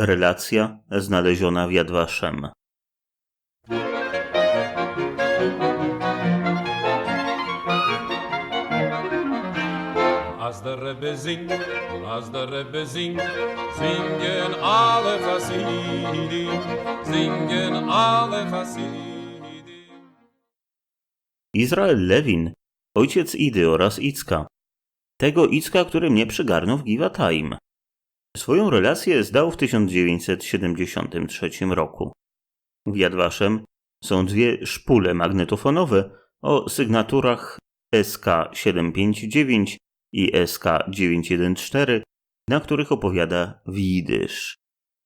Relacja znaleziona w Yad Vashem. Als de Rebbe zingt, als de Rebbe zingt, zingen alle Chassidim, zingen alle Chassidim. Izrael Lewin, ojciec Idy oraz Icka. Tego Icka, który mnie przygarnął w Giwataim. Swoją relację zdał w 1973 roku. Jadwaszem są dwie szpule magnetofonowe o sygnaturach SK759 i SK914, na których opowiada w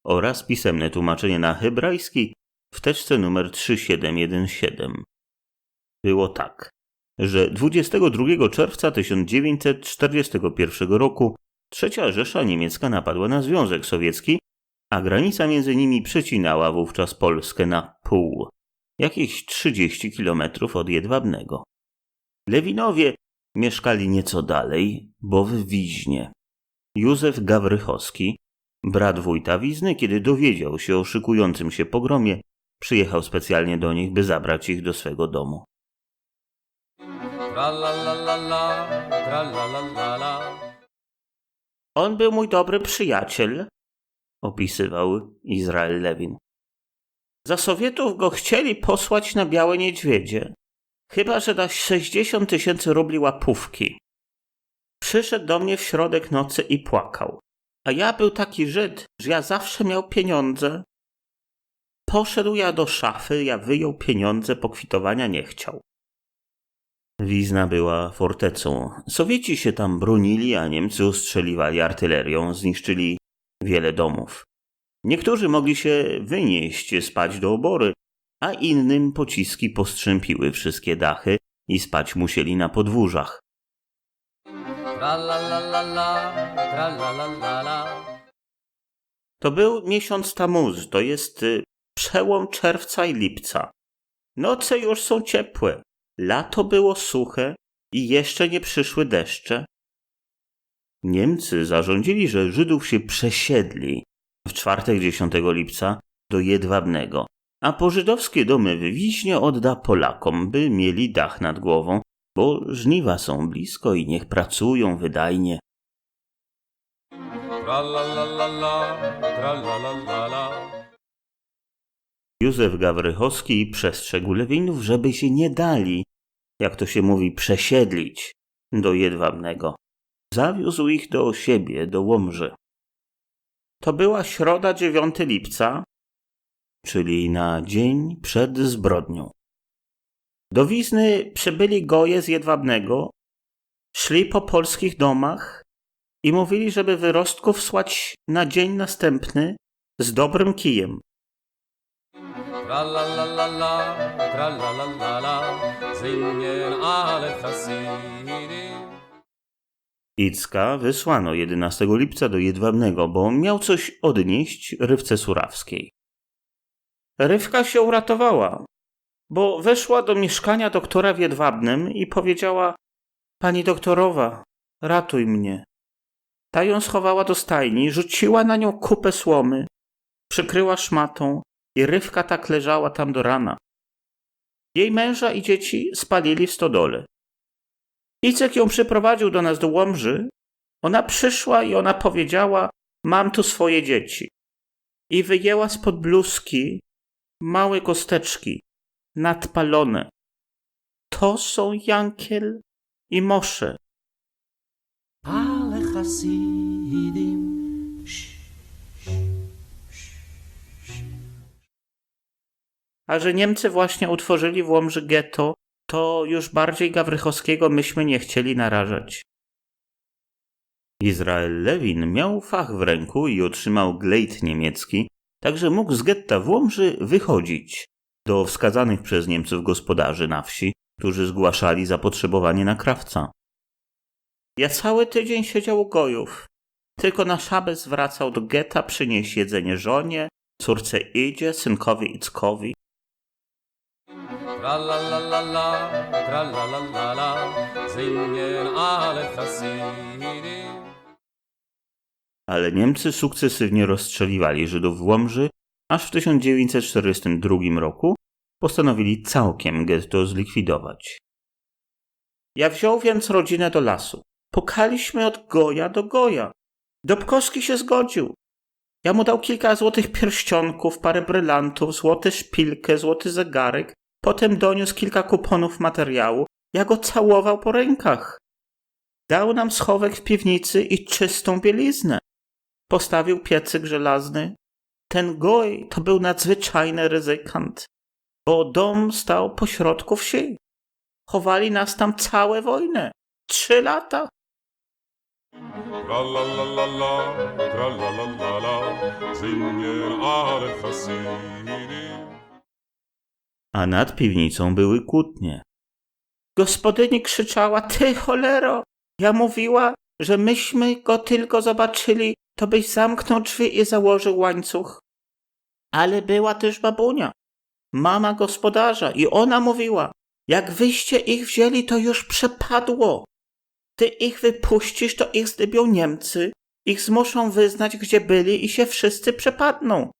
oraz pisemne tłumaczenie na hebrajski w teczce numer 3717. Było tak, że 22 czerwca 1941 roku Trzecia Rzesza Niemiecka napadła na Związek Sowiecki, a granica między nimi przecinała wówczas Polskę na pół, jakieś 30 kilometrów od Jedwabnego. Lewinowie mieszkali nieco dalej, bo w Wiźnie. Józef Gawrychowski, brat wójta Wizny, kiedy dowiedział się o szykującym się pogromie, przyjechał specjalnie do nich, by zabrać ich do swego domu. Tra la la la la, tra la la la. On był mój dobry przyjaciel, opisywał Izrael Lewin. Za Sowietów go chcieli posłać na Białe Niedźwiedzie, chyba że da 60 tysięcy rubli łapówki. Przyszedł do mnie w środek nocy i płakał. A ja był taki Żyd, że ja zawsze miał pieniądze. Poszedł ja do szafy, ja wyjął pieniądze, pokwitowania nie chciał. Wizna była fortecą. Sowieci się tam bronili, a Niemcy ostrzeliwali artylerią, zniszczyli wiele domów. Niektórzy mogli się wynieść, spać do obory, a innym pociski postrzępiły wszystkie dachy i spać musieli na podwórzach. To był miesiąc Tamuz, to jest y, przełom czerwca i lipca. Noce już są ciepłe, lato było suche i jeszcze nie przyszły deszcze. Niemcy zarządzili, że Żydów się przesiedli w czwartek 10 lipca do Jedwabnego, a pożydowskie domy w Wiśnie odda Polakom, by mieli dach nad głową, bo żniwa są blisko i niech pracują wydajnie. Józef Gawrychowski przestrzegł Lewinów, żeby się nie dali, jak to się mówi, przesiedlić do Jedwabnego. Zawiózł ich do siebie, do Łomży. To była środa 9 lipca, czyli na dzień przed zbrodnią. Do Wizny przybyli goje z Jedwabnego, szli po polskich domach i mówili, żeby wyrostków słać na dzień następny z dobrym kijem. Alle Chassidim. Icka wysłano 11 lipca do Jedwabnego, bo miał coś odnieść Rywce Surawskiej. Rywka się uratowała, bo weszła do mieszkania doktora w Jedwabnym i powiedziała Pani doktorowa, ratuj mnie. Ta ją schowała do stajni, rzuciła na nią kupę słomy, przykryła szmatą i Rywka tak leżała tam do rana. Jej męża i dzieci spalili w stodole. Icek ją przyprowadził do nas do Łomży. Ona przyszła i ona powiedziała: Mam tu swoje dzieci. I wyjęła spod bluzki małe kosteczki, nadpalone. To są Jankiel i Mosze. Alle Chassidim. A że Niemcy właśnie utworzyli w Łomży getto, to już bardziej Gawrychowskiego myśmy nie chcieli narażać. Izrael Lewin miał fach w ręku i otrzymał glejt niemiecki, także mógł z getta w Łomży wychodzić do wskazanych przez Niemców gospodarzy na wsi, którzy zgłaszali zapotrzebowanie na krawca. Ja cały tydzień siedział u gojów. Tylko na szabes wracał do getta przynieść jedzenie żonie, córce Idzie, synkowi Ickowi. Tra la la la la, tra la la la la, Chassidim. ale Niemcy sukcesywnie rozstrzeliwali Żydów w Łomży, aż w 1942 roku postanowili całkiem getto zlikwidować. Ja wziął więc rodzinę do lasu. Pukaliśmy od goja do goja. Dobkowski się zgodził. Ja mu dał kilka złotych pierścionków, parę brylantów, złoty szpilkę, złoty zegarek. Potem doniósł kilka kuponów materiału. Ja go całował po rękach. Dał nam schowek w piwnicy i czystą bieliznę. Postawił piecyk żelazny. Ten goj to był nadzwyczajny ryzykant, bo dom stał pośrodku wsi. Chowali nas tam całe wojnę. Trzy lata. Tra la la la la, tra la la la la. A nad piwnicą były kłótnie. Gospodyni krzyczała, ty cholero! Ja mówiła, że myśmy go tylko zobaczyli, to byś zamknął drzwi i założył łańcuch. Ale była też babunia, mama gospodarza i ona mówiła, jak wyście ich wzięli, to już przepadło. Ty ich wypuścisz, to ich zdybią Niemcy, ich zmuszą wyznać, gdzie byli i się wszyscy przepadną.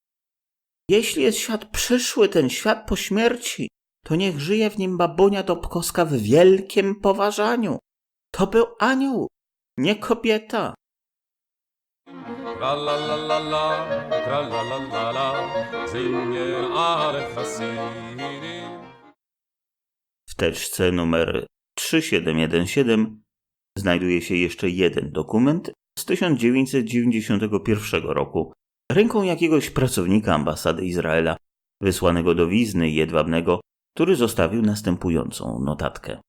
Jeśli jest świat przyszły, ten świat po śmierci, to niech żyje w nim babunia Dobkowska w wielkim poważaniu. To był anioł, nie kobieta. Tra la la la la, tra la la la la, singen alle Hasidim. W teczce numer 3717 znajduje się jeszcze jeden dokument z 1991 roku ręką jakiegoś pracownika ambasady Izraela wysłanego do Wizny Jedwabnego, który zostawił następującą notatkę.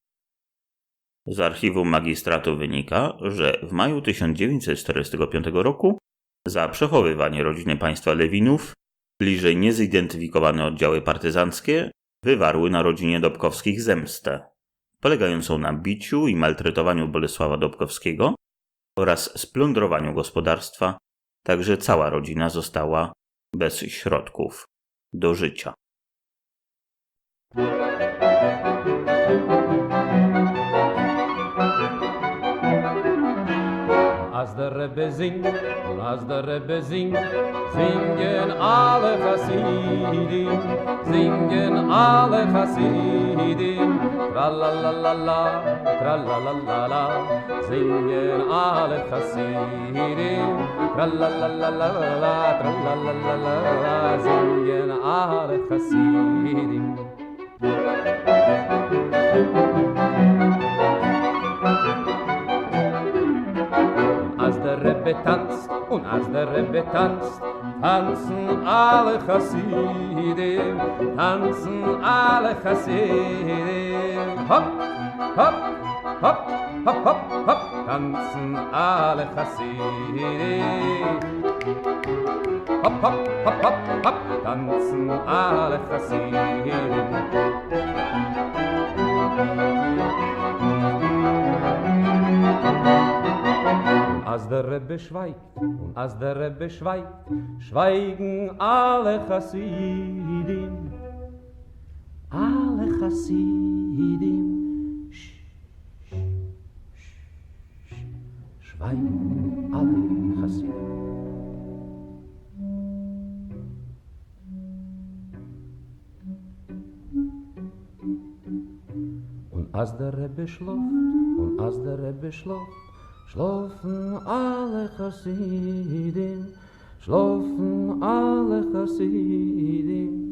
Z archiwum magistratu wynika, że w maju 1945 roku za przechowywanie rodziny państwa Lewinów bliżej niezidentyfikowane oddziały partyzanckie wywarły na rodzinie Dobkowskich zemstę, polegającą na biciu i maltretowaniu Bolesława Dobkowskiego oraz splądrowaniu gospodarstwa, tak że cała rodzina została bez środków do życia. Als der Rebbe singt als der Rebbe singt, singen alle Chassidim, singen alle Chassidim. Tralalalala, tralalalala, singen alle Chassidim. Tralalalala, tralalalala, singen alle Chassidim. Als der Rebbe tanzt und als der Rebbe tanzt, tanzen alle Chassidim, tanzen alle Chassidim. Hopp, hopp, hopp, hopp, tanzen alle Chassidim. Hopp, hopp, hopp, hopp, hopp, tanzen alle Chassidim. Als der Rebbe schweigt als der Rebbe schweigt, schweigen alle Chassidim. Alle Chassidim. Schweigen alle Chassidim. Und als der Rebbe schläft, und als der Rebbe schläft, schlafen alle Chassidim, schlafen alle Chassidim.